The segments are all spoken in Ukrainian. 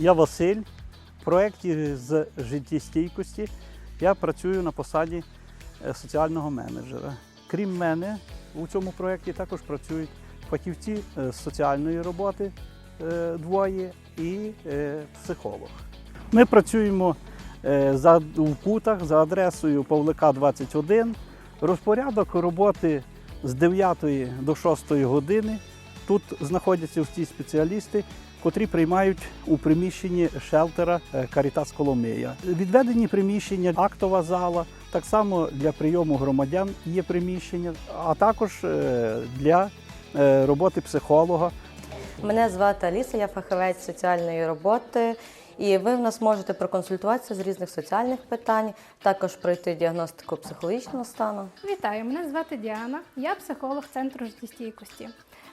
Я Василь. В проєкті з життєстійкості я працюю на посаді е, соціального менеджера. Крім мене, у цьому проєкті також працюють фахівці е, з соціальної роботи е, двоє і психолог. Ми працюємо в Кутах за адресою Павлика 21. Розпорядок роботи з 9 до 6 години. Тут знаходяться всі спеціалісти, котрі приймають у приміщенні шелтера е, Карітас Коломия. Відведені приміщення, актова зала, так само для прийому громадян є приміщення, а також е, для е, роботи психолога. Мене звати Аліса, я фахівець соціальної роботи. І ви в нас можете проконсультуватися з різних соціальних питань, також пройти діагностику психологічного стану. Вітаю, мене звати Діана. Я психолог центру життєстійкості.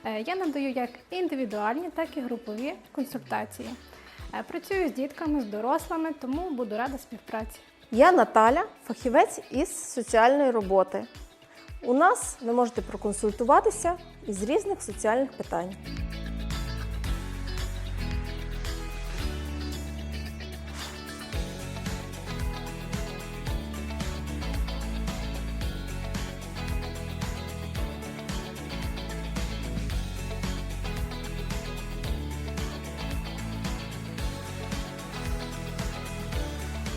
Е, Я надаю як індивідуальні, так і групові консультації. Е, Працюю з дітками, з дорослими, тому буду рада співпраці. Я Наталя, фахівець із соціальної роботи. У нас ви можете проконсультуватися із різних соціальних питань.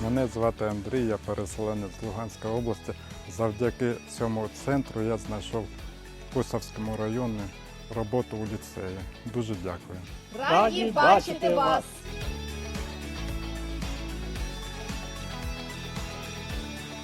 Мене звати Андрій, я переселенець з Луганської області. Завдяки цьому центру я знайшов в Кусовському районі роботу у ліцеї. Дуже дякую. Раді бачити вас!